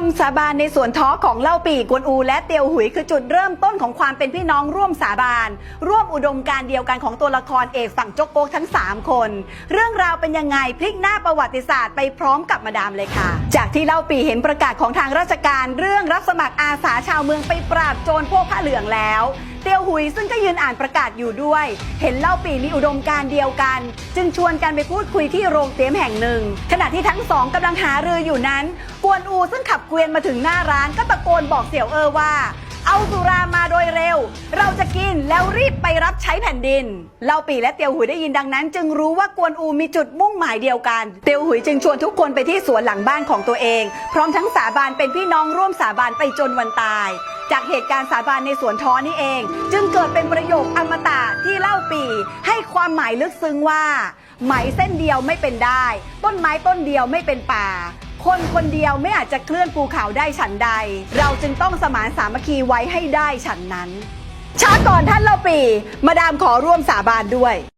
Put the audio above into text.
คำสาบานในส่วนท้อของเล่าปีกวนอู และเตียวหุยคือจุดเริ่มต้นของความเป็นพี่น้องร่วมสาบาน ร่วมอุดมการเดียวกันของตัวละครเอกฝั่งจกโก๊กทั้ง 3 คน เรื่องราวเป็นยังไงพลิกหน้าประวัติศาสตร์ไปพร้อมกับมาดามเลยค่ะ จากที่เล่าปีเห็นประกาศของทางราชการ เรื่องรับสมัครอาสาชาวเมืองไปปราบโจรพวกผ้าเหลืองแล้ว เตียวหุยซึ่งก็ยืนอ่านประกาศอยู่ด้วย เห็นเล่าปีมีอุดมการเดียวกัน จึงชวนกันไปพูดคุยที่โรงเตรียมแห่งหนึ่ง ขณะที่ทั้งสองกำลังหารืออยู่นั้นกวนอูซึ่งขับเกวียนมาถึงหน้าร้านก็ตะโกนบอกเสี่ยวเออว่า เอาสุรามาโดยเร็วเรา น แล้วรีบไปรับใช้แผ่นดินเล่าปีและเตียวหุยได้ยินดังนั้น จึงรู้ว่ากวนอูมีจุดมุ่งหมายเดียวกัน เตียวหุยจึงชวนทุกคนไปที่สวนหลังบ้านของตัวเอง พร้อมทั้งสาบานเป็นพี่น้องร่วมสาบานไปจนวันตาย จากเหตุการณ์สาบานในสวนท้อนี่เอง จึงเกิดเป็นประโยคอมตะที่เล่าปีให้ความหมายลึกซึ้งว่าไหมเส้นเดียวไม่เป็นได้ ต้นไม้ต้นเดียวไม่เป็นป่าคนคนเดียวไม่อาจจะเคลื่อนภูเขาได้ฉันใด เราจึงต้องสมานสามัคคีไว้ให้ได้ฉันนั้น ช้าก่อนท่านเล่าปี มาดามขอร่วมสาบานด้วย